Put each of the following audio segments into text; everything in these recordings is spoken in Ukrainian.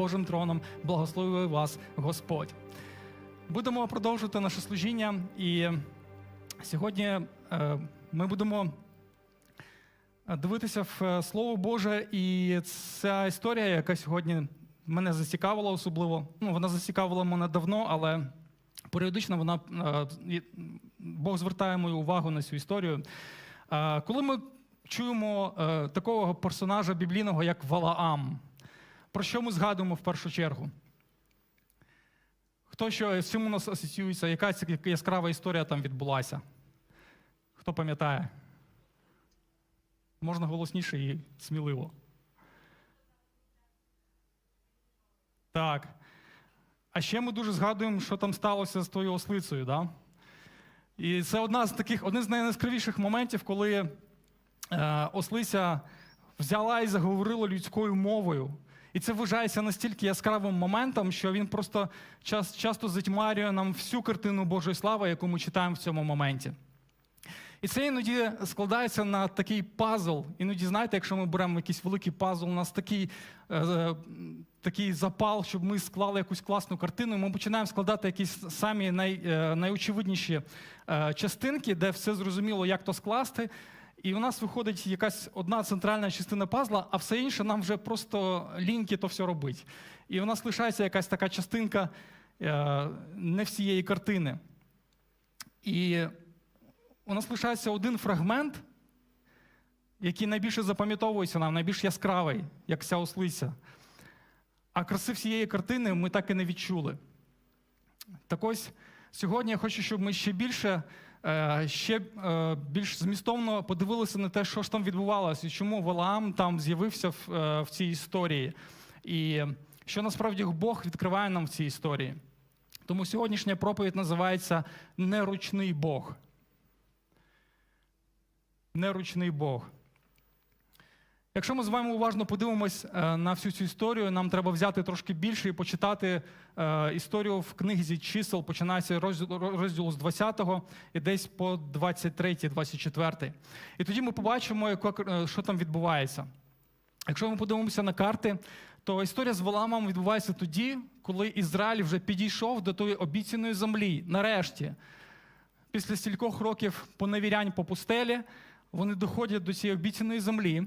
Божим троном, благословив вас Господь. Будемо продовжувати наше служіння, і сьогодні е, ми будемо дивитися в е, Слово Боже, і ця історія, яка сьогодні мене зацікавила особливо. Ну, вона зацікавила мене давно, але періодично вона е, Бог звертає мою увагу на цю історію. Е, Коли ми чуємо е, такого персонажа біблійного, як Валаам, про що ми згадуємо в першу чергу? Хто що з чим у нас асоціюється, яка яскрава історія там відбулася? Хто пам'ятає? Можна голосніше і сміливо. Так. А ще ми дуже згадуємо, що там сталося з тою ослицею. Да? І це одна з таких, один з найяскравіших моментів, коли е, ослиця взяла і заговорила людською мовою. І це вважається настільки яскравим моментом, що він просто час, часто затьмарює нам всю картину Божої слави, яку ми читаємо в цьому моменті. І це іноді складається на такий пазл. Іноді, знаєте, якщо ми беремо якийсь великий пазл, у нас такий, е, такий запал, щоб ми склали якусь класну картину, ми починаємо складати якісь самі най, е, найочевидніші е, частинки, де все зрозуміло, як то скласти. І у нас виходить якась одна центральна частина пазла, а все інше нам вже просто ліньки то все робить. І у нас лишається якась така частинка е, не всієї картини. І у нас лишається один фрагмент, який найбільше запам'ятовується нам, найбільш яскравий, як ця ослиця. А краси всієї картини ми так і не відчули. Так ось сьогодні я хочу, щоб ми ще більше, ще е, більш змістовно подивилися на те, що ж там відбувалося, і чому Валаам там з'явився е, в цій історії. І що насправді Бог відкриває нам в цій історії. Тому сьогоднішня проповідь називається Неручний Бог. Неручний Бог. Якщо ми з вами уважно подивимось е, на всю цю історію, нам треба взяти трошки більше і почитати е, історію в книзі чисел, починається розділ, розділу з 20-го і десь по 23-24. І тоді ми побачимо, е, що там відбувається. Якщо ми подивимося на карти, то історія з Валамом відбувається тоді, коли Ізраїль вже підійшов до тої обіцяної землі. Нарешті, після стількох років поневірянь по пустелі, вони доходять до цієї обіцяної землі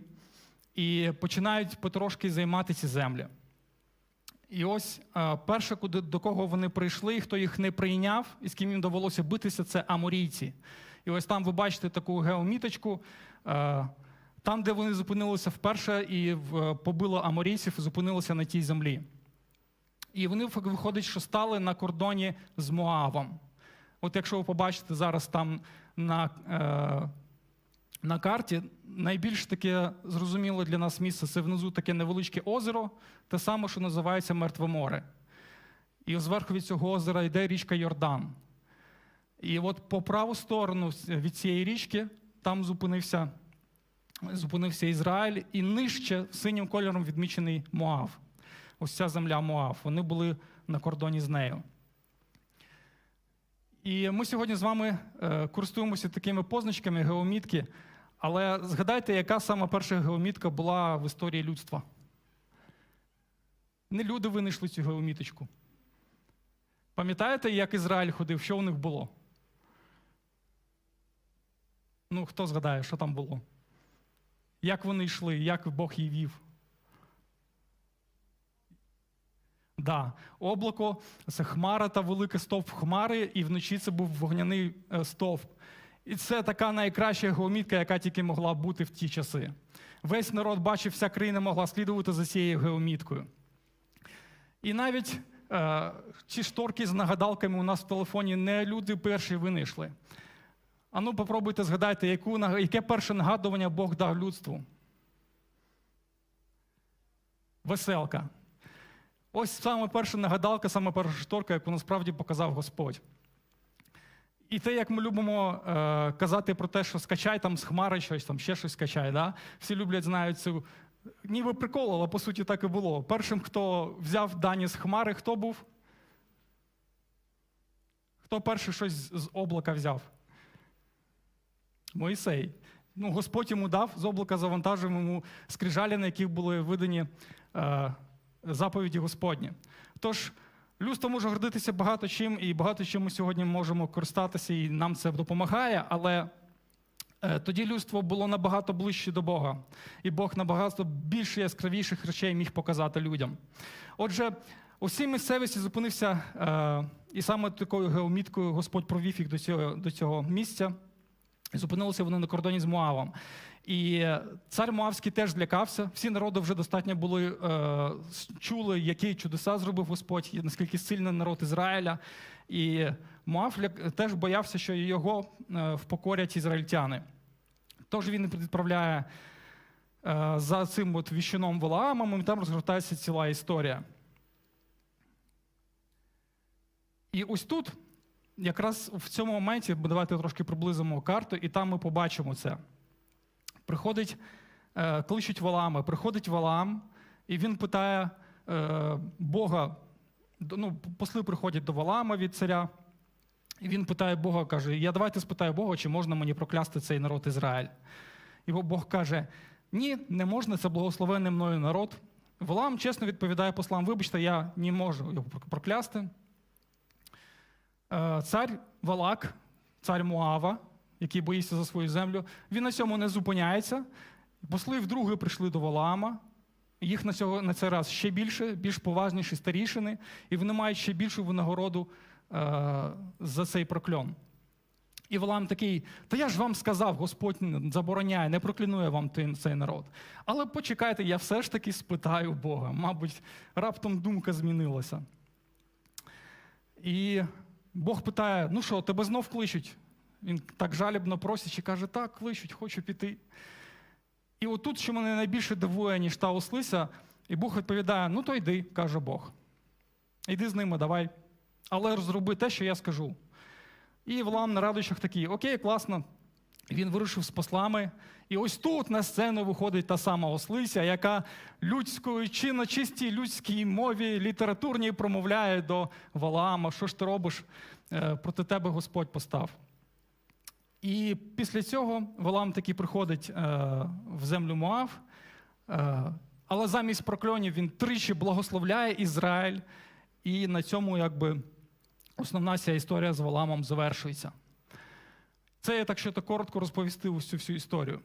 і починають потрошки займати ці землі. І ось е, перше, куди, до кого вони прийшли, і хто їх не прийняв, і з ким їм довелося битися, це аморійці. І ось там ви бачите таку геоміточку. е, Там, де вони зупинилися вперше і побило аморійців, зупинилися на тій землі. І вони виходить, що стали на кордоні з Моавом. От якщо ви побачите зараз там на, е, на карті, найбільш таке зрозуміле для нас місце це внизу таке невеличке озеро, те саме, що називається Мертве море. І зверху від цього озера йде річка Йордан. І от по праву сторону від цієї річки там зупинився, зупинився Ізраїль, і нижче синім кольором відмічений Моав. Ось ця земля Моав. Вони були на кордоні з нею. І ми сьогодні з вами е, користуємося такими позначками геомітки. Але згадайте, яка сама перша геомітка була в історії людства? Не люди винайшли цю геоміточку. Пам'ятаєте, як Ізраїль ходив, що у них було? Ну, хто згадає, що там було? Як вони йшли, як Бог її вів? Да. Облако це хмара та великий стовп хмари, і вночі це був вогняний е, стовп. І це така найкраща геомітка, яка тільки могла бути в ті часи. Весь народ бачив, вся країна могла слідувати за цією геоміткою. І навіть е, ці шторки з нагадалками у нас в телефоні не люди перші винайшли. А ну попробуйте згадати, яку, яке перше нагадування Бог дав людству. Веселка. Ось саме перша нагадалка, саме перша шторка, яку насправді показав Господь. І те, як ми любимо е, казати про те, що скачай там з хмари щось, там ще щось скачай. Да? Всі люблять, знають цю. Ніби прикол, але по суті так і було. Першим, хто взяв дані з хмари, хто був? Хто перший щось з облака взяв? Моїсей. Ну, Господь йому дав, з облака завантажив йому скрижалі, на яких були видані е, заповіді Господні. Тож людство може гордитися багато чим, і багато чим ми сьогодні можемо користатися, і нам це допомагає, але е, тоді людство було набагато ближче до Бога, і Бог набагато більше яскравіших речей міг показати людям. Отже, у цій місцевості зупинився, е, і саме такою геоміткою Господь провів їх до цього, до цього місця. І Зупинилися вони на кордоні з Моавом. І цар Моавський теж злякався. Всі народи вже достатньо були е, чули, які чудеса зробив Господь, і наскільки сильний народ Ізраїля. І Моав теж боявся, що його е, впокорять ізраїльтяни. Тож він відправляє е, за цим от віщуном Валаамом, і там розгортається ціла історія. І ось тут, якраз в цьому моменті, давайте трошки приблизимо карту, і там ми побачимо це. Приходить, е, кличуть Валаама, приходить Валаам, і він питає е, Бога, ну, посли приходять до Валаама від царя, і він питає Бога, каже: Я давайте спитаю Бога, чи можна мені проклясти цей народ Ізраїль. І Бог каже: Ні, не можна, це благословений мною народ. Валаам чесно відповідає послам: Вибачте, я не можу його проклясти. Е, Цар Валак, цар Муава, який боїться за свою землю, він на цьому не зупиняється. Посли вдруге прийшли до Валаама. Їх на, цього, на цей раз ще більше, більш поважніші старішини, і вони мають ще більшу винагороду е, за цей прокльон. І Валаам такий: Та я ж вам сказав, Господь забороняє, не проклянує вам цей народ. Але почекайте, я все ж таки спитаю Бога. Мабуть, раптом думка змінилася. І Бог питає: ну що, тебе знов кличуть? Він так жалібно просить і каже: так, кличуть, хочу піти. І отут, що мене найбільше дивує, ніж та ослися, і Бог відповідає: ну то йди, каже Бог. Йди з ними, давай. Але зроби те, що я скажу. І Валам на радощах такий: Окей, класно. Він вирушив з послами. І ось тут на сцену виходить та сама ослиця, яка людською чи на чистій людській мові літературній промовляє до Валаама, що ж ти робиш, Е, проти тебе Господь постав. І після цього Валам таки приходить е, в землю Моав, е, але замість прокльонів він тричі благословляє Ізраїль, і на цьому якби основна ця історія з Валамом завершується. Це я так що то коротко розповісти цю всю історію.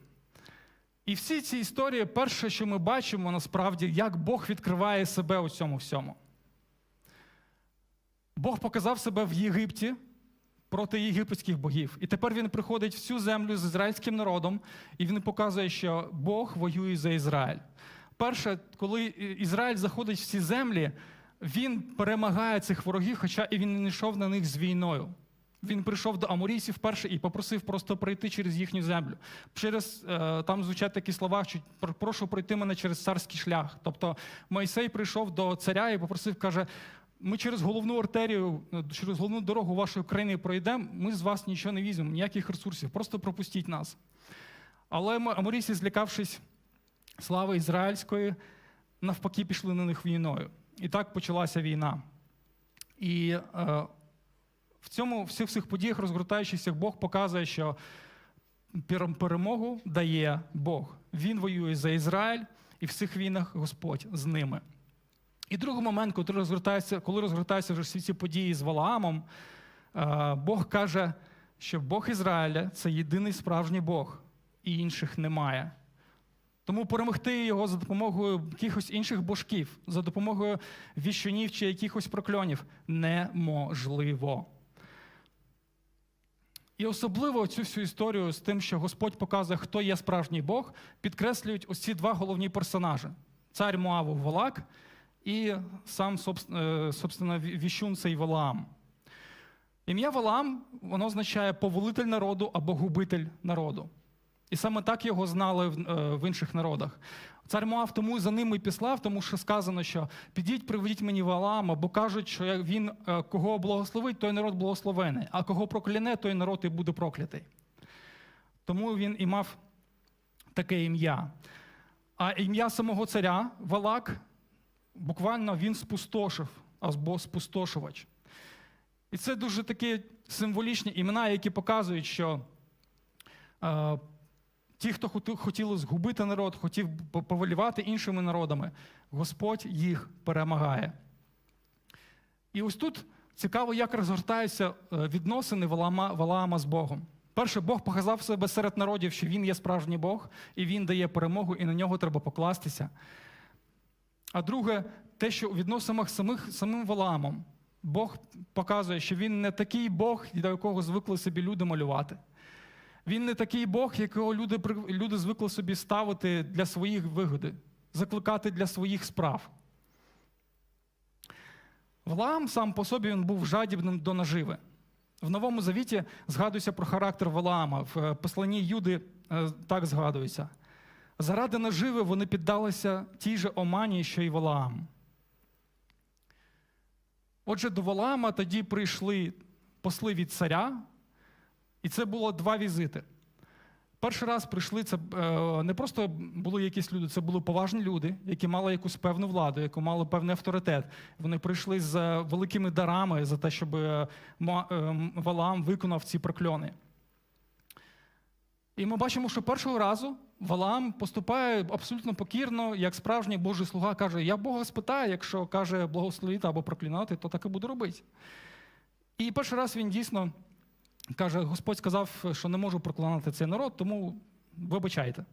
І всі ці історії, перше, що ми бачимо, насправді, як Бог відкриває себе у цьому всьому. Бог показав себе в Єгипті проти єгипетських богів. І тепер він приходить в цю землю з ізраїльським народом, і він показує, що Бог воює за Ізраїль. Перше, коли Ізраїль заходить в ці землі, він перемагає цих ворогів, хоча і він не йшов на них з війною. Він прийшов до аморійців перше і попросив просто пройти через їхню землю. Через е, там звучать такі слова, що прошу пройти мене через царський шлях. Тобто Мойсей прийшов до царя і попросив, каже: ми через головну артерію, е, через головну дорогу вашої країни пройдемо, ми з вас нічого не візьмемо, ніяких ресурсів, просто пропустіть нас. Але аморійці, злякавшись слави ізраїльської, навпаки, пішли на них війною. І так почалася війна. І е, в цьому всіх всіх подіях, розгортаючись, Бог показує, що перемогу дає Бог. Він воює за Ізраїль, і в цих війнах Господь з ними. І другий момент, коли розгортається, коли розгортаються вже всі ці події з Валаамом, е, Бог каже, що Бог Ізраїля це єдиний справжній Бог, і інших немає. Тому перемогти його за допомогою якихось інших божків, за допомогою віщунів чи якихось прокльонів неможливо. І особливо цю всю історію з тим, що Господь показує, хто є справжній Бог, підкреслюють ось два головні персонажі: цар Моаву Валак і сам, е, собственно, віщун цей Валаам. Ім'я Валаам воно означає повелитель народу або губитель народу. І саме так його знали в, е, в інших народах. Цар Моав тому за ними післав, тому що сказано, що підіть, приведіть мені Валаама, бо кажуть, що він е, кого благословить, той народ благословений, а кого прокляне, той народ і буде проклятий. Тому він і мав таке ім'я. А ім'я самого царя Валак, буквально він спустошив, або спустошувач. І це дуже такі символічні імена, які показують, що е, ті, хто хотіли згубити народ, хотів по- повелівати іншими народами, Господь їх перемагає. І ось тут цікаво, як розгортаються е, відносини Валаама, Валаама з Богом. Перше, Бог показав себе серед народів, що він є справжній Бог, і він дає перемогу, і на нього треба покластися. А друге, те, що у відносинах самих, самим Валаамом Бог показує, що він не такий Бог, до якого звикли собі люди малювати. Він не такий Бог, якого люди, люди звикли собі ставити для своїх вигоди, закликати для своїх справ. Валаам сам по собі він був жадібним до наживи. В Новому Завіті згадується про характер Валаама. В е, посланні Юди е, так згадується. Заради наживи вони піддалися тій же омані, що й Валаам. Отже, до Валаама тоді прийшли посли від царя, і це було два візити. Перший раз прийшли це е, не просто були якісь люди, це були поважні люди, які мали якусь певну владу, які мали певний авторитет. Вони прийшли з е, великими дарами за те, щоб е, Валаам виконав ці прокльони. І ми бачимо, що першого разу Валаам поступає абсолютно покірно, як справжній Божий слуга каже: Я Бога спитаю, якщо каже благословити або проклинати, то так і буду робити. І перший раз він дійсно каже: Господь сказав, що не можу проклинати цей народ, тому вибачайте.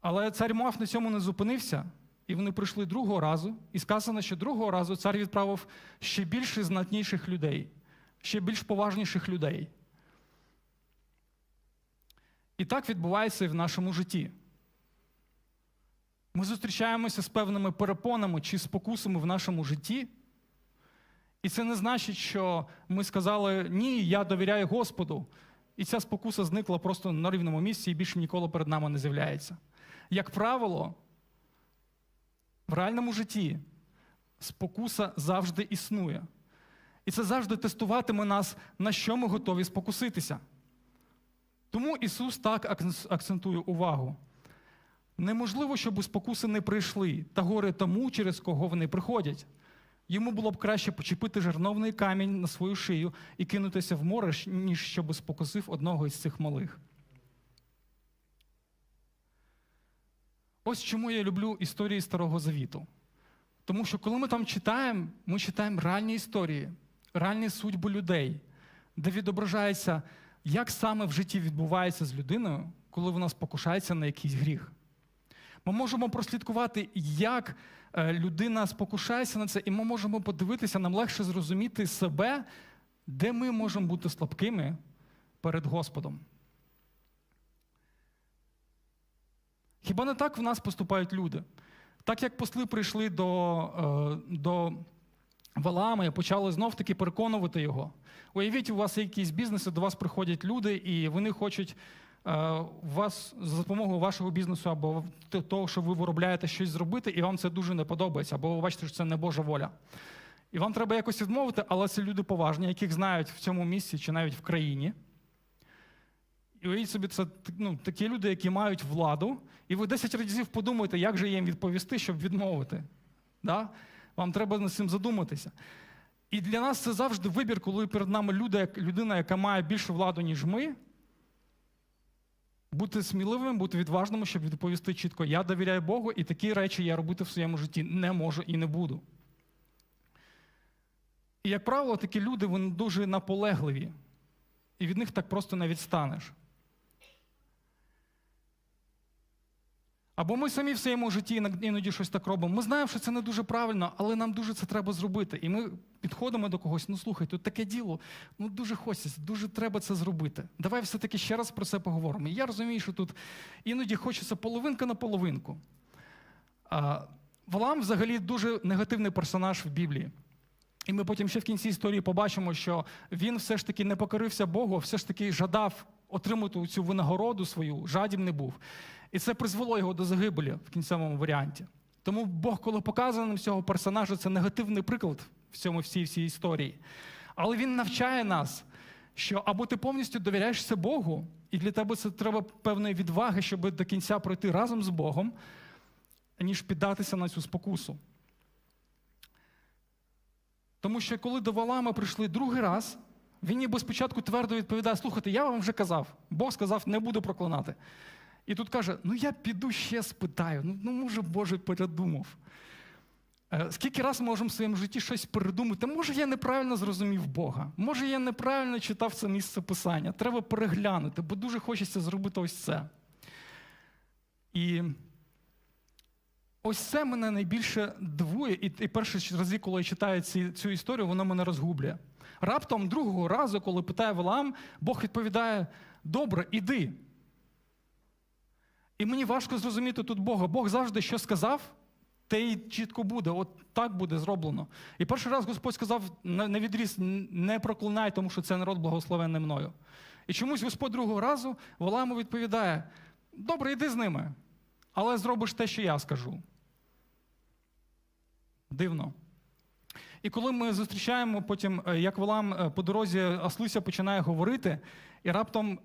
Але цар Моав на цьому не зупинився, і вони прийшли другого разу, і сказано, що другого разу цар відправив ще більше знатніших людей, ще більш поважніших людей. І так відбувається і в нашому житті. Ми зустрічаємося з певними перепонами чи спокусами в нашому житті. І це не значить, що ми сказали ні, я довіряю Господу. І ця спокуса зникла просто на рівному місці і більше ніколи перед нами не з'являється. Як правило, в реальному житті спокуса завжди існує. І це завжди тестуватиме нас, на що ми готові спокуситися. Тому Ісус так акцентує увагу. Неможливо, щоб спокуси не прийшли, та горе тому, через кого вони приходять. Йому було б краще почепити жерновний камінь на свою шию і кинутися в море, ніж щоб спокусив одного із цих малих. Ось чому я люблю історії Старого Завіту. Тому що коли ми там читаємо, ми читаємо реальні історії, реальні судьби людей, де відображається, як саме в житті відбувається з людиною, коли вона спокушається на якийсь гріх. Ми можемо прослідкувати, як е, людина спокушається на це, і ми можемо подивитися, нам легше зрозуміти себе, де ми можемо бути слабкими перед Господом. Хіба не так в нас поступають люди? Так як посли прийшли до, е, до Валаама і почали знов-таки переконувати його. Уявіть, у вас є якісь бізнеси, до вас приходять люди, і вони хочуть е, вас за допомогою вашого бізнесу або того, що ви виробляєте щось зробити, і вам це дуже не подобається, або ви бачите, що це не Божа воля. І вам треба якось відмовити, але це люди поважні, яких знають в цьому місці чи навіть в країні. І уявіть собі, це ну, такі люди, які мають владу, і ви 10 разів подумаєте, як же їм відповісти, щоб відмовити. Да? Вам треба над цим задуматися. І для нас це завжди вибір, коли перед нами люди, людина, яка має більшу владу, ніж ми. Бути сміливим, бути відважним, щоб відповісти чітко: я довіряю Богу, і такі речі я робити в своєму житті не можу і не буду. І, як правило, такі люди вони дуже наполегливі, і від них так просто не відстанеш. Або ми самі в своєму житті іноді щось так робимо. Ми знаємо, що це не дуже правильно, але нам дуже це треба зробити. І ми підходимо до когось, ну слухай, тут таке діло, ну дуже хочеться, дуже треба це зробити. Давай все-таки ще раз про це поговоримо. І я розумію, що тут іноді хочеться половинка на половинку. А, Валам взагалі дуже негативний персонаж в Біблії. І ми потім ще в кінці історії побачимо, що він все ж таки не покорився Богу, все ж таки жадав отримати цю винагороду свою, жадібний був. І це призвело його до загибелі в кінцевому варіанті. Тому Бог, коли показує нам цього персонажа, це негативний приклад в цьому всій всій історії. Але він навчає нас, що або ти повністю довіряєшся Богу, і для тебе це треба певної відваги, щоб до кінця пройти разом з Богом, ніж піддатися на цю спокусу. Тому що коли до Валама прийшли другий раз, він ніби спочатку твердо відповідає: слухайте, я вам вже казав, Бог сказав, не буду проклинати. І тут каже: ну я піду ще спитаю. Ну, ну може, Боже, передумав. Е, Скільки раз ми можемо в своєму житті щось передумати? Може, я неправильно зрозумів Бога, може, я неправильно читав це місце писання. Треба переглянути, бо дуже хочеться зробити ось це. І ось це мене найбільше дивує, і, і перші рази, коли я читаю ці, цю історію, воно мене розгублює. Раптом другого разу, коли питає Валаам, Бог відповідає: добре, іди. І мені важко зрозуміти тут Бога. Бог завжди що сказав, те й чітко буде. От так буде зроблено. І перший раз Господь сказав на відріз, не проклинай, тому що це народ благословенний мною. І чомусь Господь другого разу Валааму відповідає: добре, йди з ними, але зробиш те, що я скажу. Дивно. І коли ми зустрічаємо потім, е, як Валам е, по дорозі Аслуся починає говорити, і раптом е,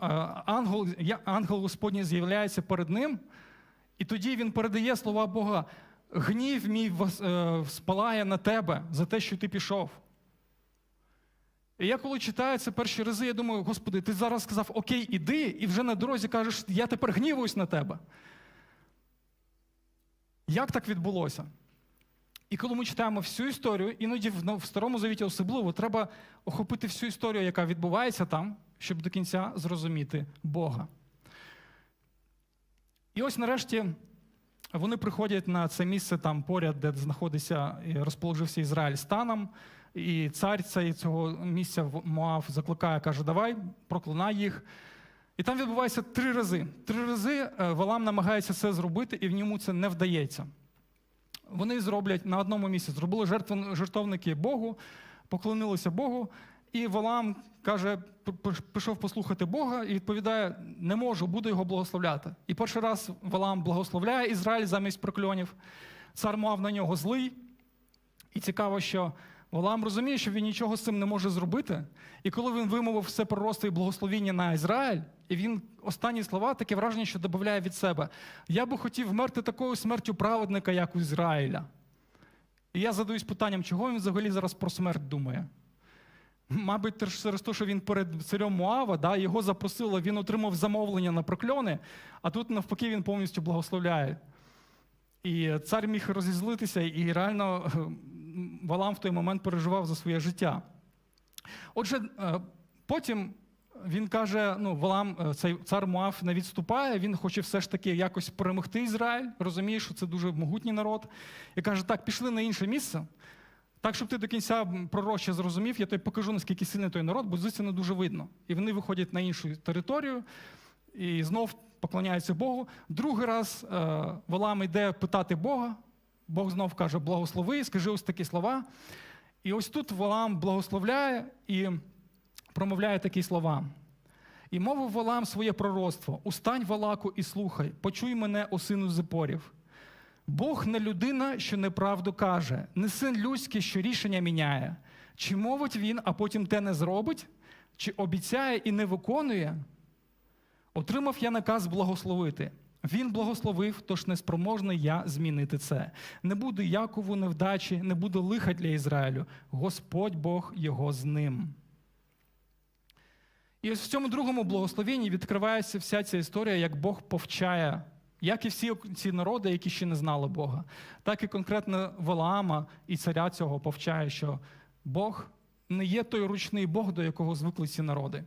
ангел, ангел Господній з'являється перед ним, і тоді він передає слова Бога: гнів мій е, спалає на тебе за те, що ти пішов. І я коли читаю це перші рази, я думаю, Господи, ти зараз сказав Окей, іди, і вже на дорозі кажеш, я тепер гнівуюсь на тебе. Як так відбулося? І коли ми читаємо всю історію, іноді в, ну, Старому Завіті особливо треба охопити всю історію, яка відбувається там, щоб до кінця зрозуміти Бога. І ось нарешті вони приходять на це місце там поряд, де знаходиться і розположився Ізраїль станом. І цар цей цього місця Моав закликає, каже, давай, проклинай їх. І там відбувається три рази. Три рази е, Валам намагається це зробити, і в ньому це не вдається. Вони зроблять на одному місці, зробили жертвен- жертовники Богу, поклонилися Богу, і Валам каже, пішов послухати Бога і відповідає: не можу, буду його благословляти. І перший раз Валам благословляє Ізраїль замість прокльонів. Цар мав на нього злий. І цікаво, що Валам розуміє, що він нічого з цим не може зробити. І коли він вимовив все пророцтво і благословіння на Ізраїль, і він останні слова таке враження, що додає від себе: Я би хотів вмерти такою смертю праведника, як у Ізраїля. І я задаюсь питанням, чого він взагалі зараз про смерть думає? Мабуть, через те, що він перед царем Муава, да, його запросили, він отримав замовлення на прокльони, а тут навпаки він повністю благословляє. І цар міг розізлитися, і реально Валам в той момент переживав за своє життя. Отже, е, потім він каже: ну, Валам, е, цей цар Муав не відступає, він хоче все ж таки якось перемогти Ізраїль, розуміє, що це дуже могутній народ. І каже: так, пішли на інше місце. Так, щоб ти до кінця пророче зрозумів, я тобі покажу, наскільки сильний той народ, бо звідси не дуже видно. І вони виходять на іншу територію і знов поклоняються Богу. Другий раз е, Валам йде питати Бога. Бог знов каже: благослови, скажи ось такі слова. І ось тут Валам благословляє і промовляє такі слова. І мовив Валам своє пророцтво: Устань, Валаку, і слухай, почуй мене, о сину Зипорів. Бог не людина, що неправду каже, не син людський, що рішення міняє. Чи мовить він, а потім те не зробить, чи обіцяє і не виконує? Отримав я наказ благословити. Він благословив, тож неспроможний я змінити це. Не буде Якову невдачі, не буде лиха для Ізраїлю. Господь Бог його з ним. І ось в цьому другому благословенні відкривається вся ця історія, як Бог повчає, як і всі ці народи, які ще не знали Бога, так і конкретно Валаама і царя цього повчає, що Бог не є той ручний Бог, до якого звикли ці народи.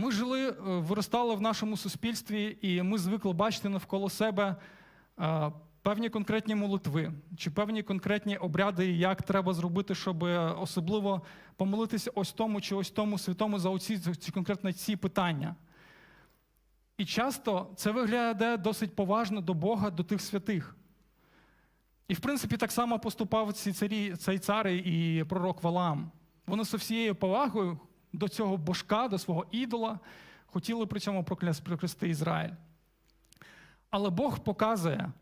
Ми жили, е, виростали в нашому суспільстві, і ми звикли бачити навколо себе е, певні конкретні молитви чи певні конкретні обряди, як треба зробити, щоб е, особливо помолитися ось тому чи ось тому святому за оці ці конкретно ці питання. І часто це виглядає досить поважно до Бога, до тих святих. І, в принципі, так само поступав ці царі, цей цар і пророк Валам. Вони з всією повагою до цього божка, до свого ідола, хотіли при цьому прокляс- проклясти Ізраїль. Але Бог показує,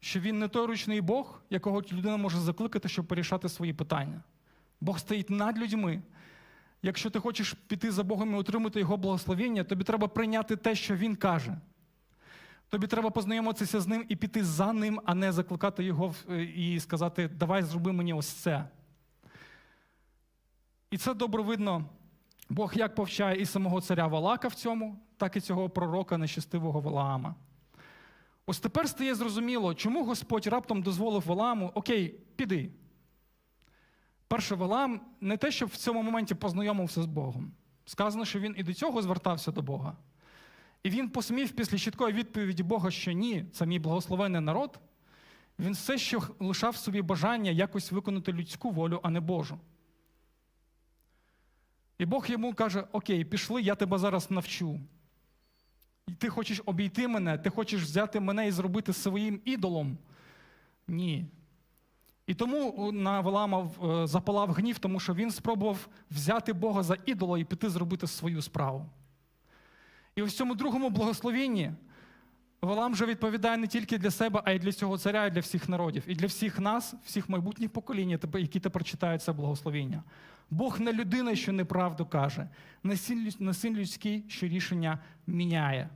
що він не той ручний Бог, якого людина може закликати, щоб порішати свої питання. Бог стоїть над людьми. Якщо ти хочеш піти за Богом і отримати Його благословення, тобі треба прийняти те, що Він каже. Тобі треба познайомитися з ним і піти за ним, а не закликати його і сказати, давай зроби мені ось це. І це добре видно Бог як повчає і самого царя Валака в цьому, так і цього пророка нещастивого Валаама. Ось тепер стає зрозуміло, чому Господь раптом дозволив Валааму, окей, піди. Перше, Валаам не те, щоб в цьому моменті познайомився з Богом. Сказано, що він і до цього звертався до Бога. І він посмів після чіткої відповіді Бога, що ні, це мій благословений народ. Він все ще лишав собі бажання якось виконати людську волю, а не Божу. І Бог йому каже: Окей, пішли, я тебе зараз навчу. І ти хочеш обійти мене, ти хочеш взяти мене і зробити своїм ідолом? Ні. І тому Валама е, запалав гнів, тому що він спробував взяти Бога за ідола і піти зробити свою справу. І в цьому другому благословенні Валам вже відповідає не тільки для себе, а й для цього царя, і для всіх народів, і для всіх нас, всіх майбутніх поколінь, які тепер читають це благословення. Бог не людина, що неправду каже, не син, людський, що рішення міняє.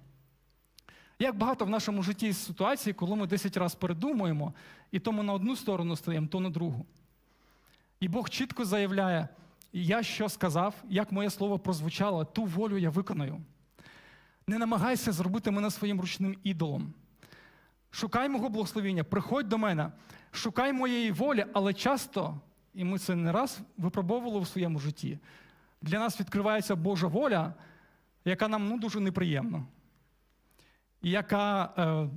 Як багато в нашому житті ситуацій, коли ми 10 разів передумуємо, і то ми на одну сторону стаємо, то на другу. І Бог чітко заявляє: я що сказав, як моє слово прозвучало, ту волю я виконаю. Не намагайся зробити мене своїм ручним ідолом. Шукай мого благословення, приходь до мене, шукай моєї волі, але часто, і ми це не раз випробовували в своєму житті, для нас відкривається Божа воля, яка нам ну, дуже неприємна, яка е,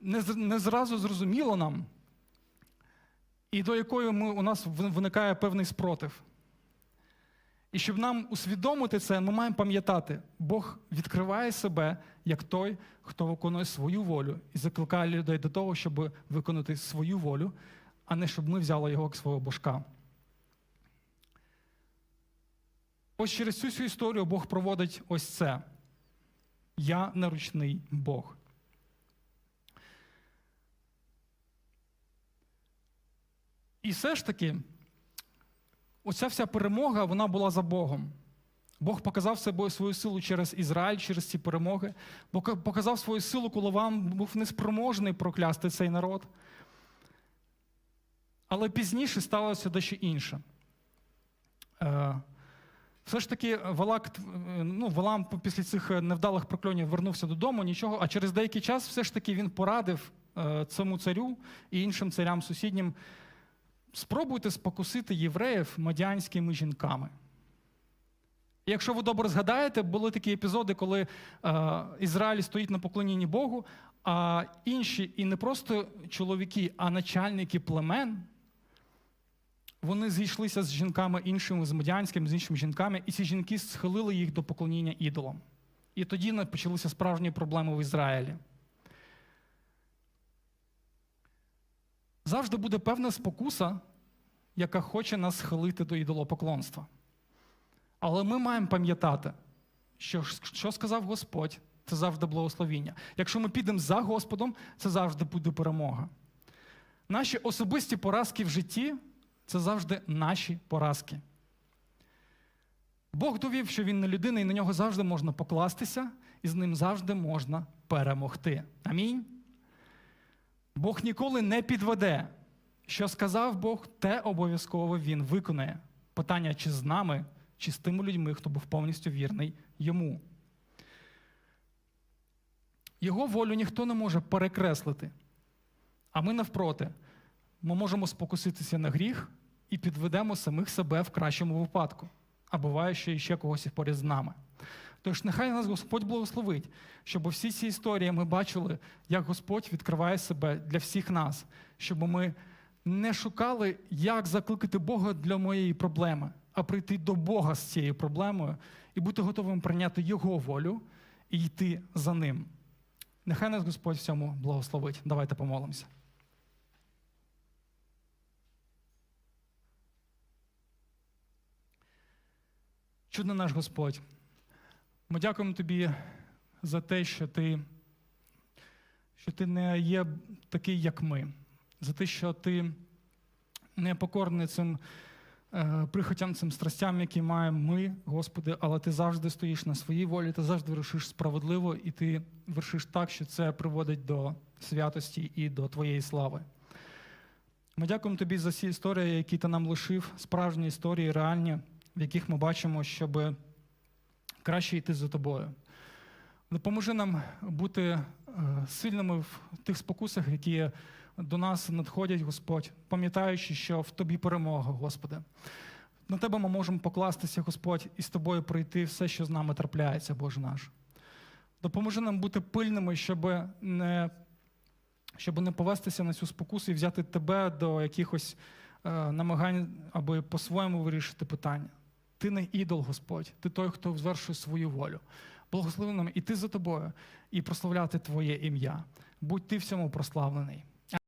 не, не зразу зрозуміла нам, і до якої ми, у нас виникає певний спротив. І щоб нам усвідомити це, ми маємо пам'ятати, Бог відкриває себе як той, хто виконує свою волю і закликає людей до того, щоб виконати свою волю, а не щоб ми взяли його як свого божка. Ось через цю всю історію Бог проводить ось це. Я наручний Бог. І все ж таки. Оця вся перемога вона була за Богом. Бог показав собою свою силу через Ізраїль, через ці перемоги. Бог показав свою силу, коли вам був неспроможний проклясти цей народ. Але пізніше сталося дещо інше. Е, все ж таки, Валак, ну, Валам після цих невдалих прокльонів вернувся додому, нічого, а через деякий час все ж таки він порадив е, цьому царю і іншим царям сусіднім спробуйте спокусити євреїв мадянськими жінками. Якщо ви добре згадаєте, були такі епізоди, коли е, Ізраїль стоїть на поклонінні Богу, а інші, і не просто чоловіки, а начальники племен, вони зійшлися з жінками іншими, з мадянськими, з іншими жінками, і ці жінки схилили їх до поклоніння ідолам. І тоді почалися справжні проблеми в Ізраїлі. Завжди буде певна спокуса, яка хоче нас схилити до ідолопоклонства. Але ми маємо пам'ятати, що що сказав Господь, це завжди благословіння. Якщо ми підемо за Господом, це завжди буде перемога. Наші особисті поразки в житті це завжди наші поразки. Бог довів, що він не людина, і на нього завжди можна покластися, і з ним завжди можна перемогти. Амінь. Бог ніколи не підведе. Що сказав Бог, те обов'язково Він виконає. Питання, чи з нами, чи з тими людьми, хто був повністю вірний йому. Його волю ніхто не може перекреслити. А ми навпроти, ми можемо спокуситися на гріх і підведемо самих себе в кращому випадку. А буває, що іще когось і поряд з нами. Тож нехай нас Господь благословить, щоб всі ці історії ми бачили, як Господь відкриває себе для всіх нас, щоб ми не шукали, як закликати Бога для моєї проблеми, а прийти до Бога з цією проблемою і бути готовим прийняти Його волю і йти за ним. Нехай нас Господь в цьому благословить. Давайте помолимося. Чудний наш Господь. Ми дякуємо тобі за те, що ти що ти не є такий, як ми, за те, що ти не покорений цим е, прихотям, цим страстям, які маємо ми, Господи, але ти завжди стоїш на своїй волі, ти завжди вершиш справедливо, і ти вершиш так, що це приводить до святості і до Твоєї слави. Ми дякуємо тобі за ці історії, які ти нам лишив, справжні історії, реальні, в яких ми бачимо, щоб краще йти за тобою. Допоможи нам бути е, сильними в тих спокусах, які до нас надходять, Господь, пам'ятаючи, що в тобі перемога, Господи. На тебе ми можемо покластися, Господь, і з тобою пройти все, що з нами трапляється, Боже наш. Допоможи нам бути пильними, щоб не, щоб не повестися на цю спокусу і взяти тебе до якихось е, намагань, аби по-своєму вирішити питання. Ти не ідол, Господь, ти той, хто звершує свою волю. Благослови нам іти за тобою і прославляти Твоє ім'я. Будь ти в цьому прославлений.